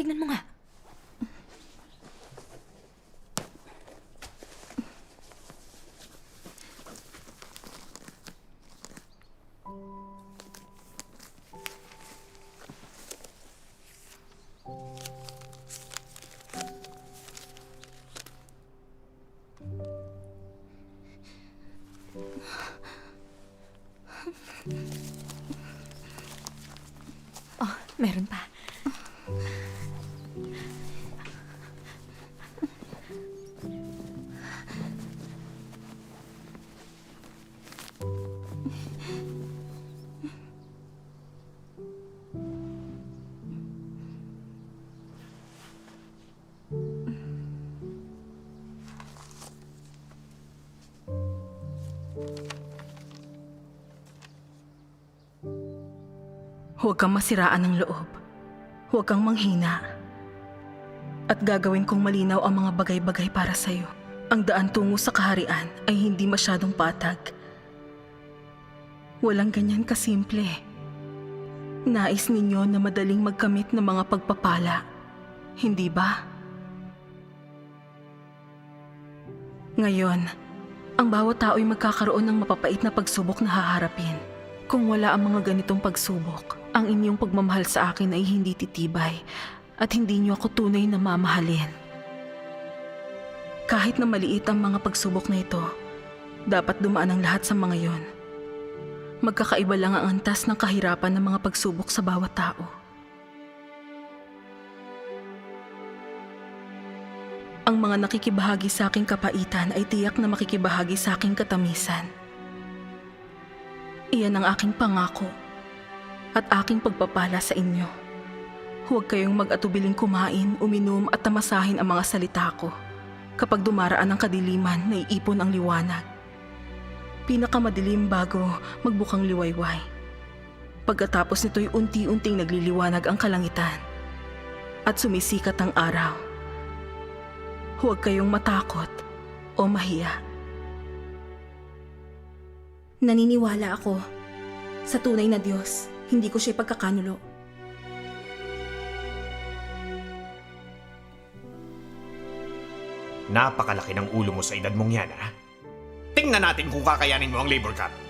Tingnan mo nga. Oh, meron pa. Huwag kang masiraan ng loob. Huwag kang manghina. At gagawin kong malinaw ang mga bagay-bagay para sa'yo. Ang daan tungo sa kaharian ay hindi masyadong patag. Walang ganyan kasimple. Nais ninyo na madaling magkamit ng mga pagpapala. Hindi ba? Ngayon, ang bawat tao'y magkakaroon ng mapapait na pagsubok na haharapin. Kung wala ang mga ganitong pagsubok, ang inyong pagmamahal sa akin ay hindi titibay at hindi niyo ako tunay na mamahalin. Kahit na maliit ang mga pagsubok na ito, dapat dumaan ang lahat sa mga yon. Magkakaiba lang ang antas ng kahirapan ng mga pagsubok sa bawat tao. Ang mga nakikibahagi sa aking kapaitan ay tiyak na makikibahagi sa aking katamisan. Iyan ang aking pangako at aking pagpapala sa inyo. Huwag kayong mag-atubiling kumain, uminom at tamasahin ang mga salita ko. Kapag dumaraan ang kadiliman, naiipon ang liwanag. Pinakamadilim bago magbukang liwayway. Pagkatapos nito'y unti-unting nagliliwanag ang kalangitan at sumisikat ang araw. Huwag kayong matakot o mahiya. Naniniwala ako sa tunay na Diyos. Hindi ko siya pagkakanulo. Napakalaki ng ulo mo sa edad mong yan, ha? Tingnan natin kung kakayanin mo ang labor cut.